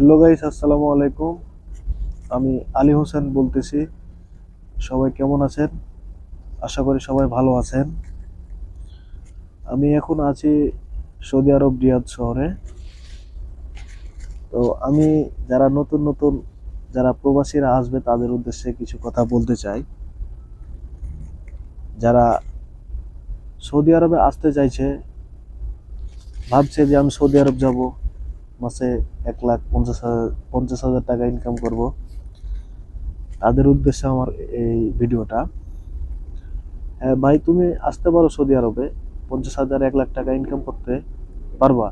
Hello guys, আসসালামু আলাইকুম। আমি আলী হোসেন বলতেছি। সবাই কেমন আছেন? আশা করি সবাই ভালো আছেন। আমি এখন আছি সৌদি আরব রিয়াদ শহরে। তো আমি যারা নতুন নতুন, যারা প্রবাসীরা আসবে, তাদের উদ্দেশ্যে কিছু কথা বলতে চাই। যারা সৌদি আরবে আসতে চাইছে, ভাবছে যে আমি সৌদি আরব যাব। মাসে এক লাখ পঞ্চাশ হাজার পঞ্চাশ হাজার টাকা ইনকাম করব। তাদের উদ্দেশ্যে আমার এই ভিডিওটা। হ্যাঁ ভাই, তুমি আসতে পারো সৌদি আরবে। পঞ্চাশ হাজার, এক লাখ টাকা ইনকাম করতে পারবা।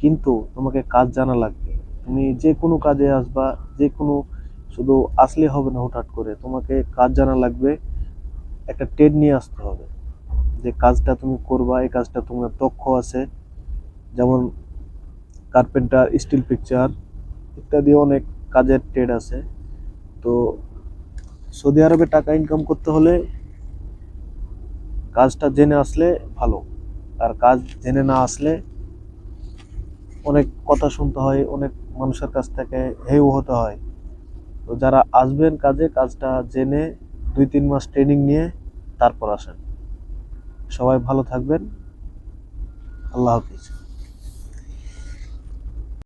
কিন্তু তোমাকে কাজ জানা লাগবে। তুমি যে কোনো কাজে আসবা, যে কোনো শুধু আসলে হবে না হুটহাট করে। তোমাকে কাজ জানা লাগবে, একটা টেড নিয়ে আসতে হবে। যে কাজটা তুমি করবা, এই কাজটা তোমার দক্ষ আছে। যেমন কার্পেন্টার স্টিল পিকচার ইত্যাদি অনেক কাজের ট্রেড আছে। তো সৌদি আরবে টাকা ইনকাম করতে হলে কাজটা জেনে আসলে ভালো। আর কাজ জেনে না আসলে অনেক কথা শুনতে হয়, অনেক মানুষের কাছ থেকে হেউ হতে হয়। তো যারা আসবেন কাজে, কাজটা জেনে দুই তিন মাস ট্রেনিং নিয়ে তারপর আসেন। সবাই ভালো থাকবেন। আল্লাহ হাফিজ।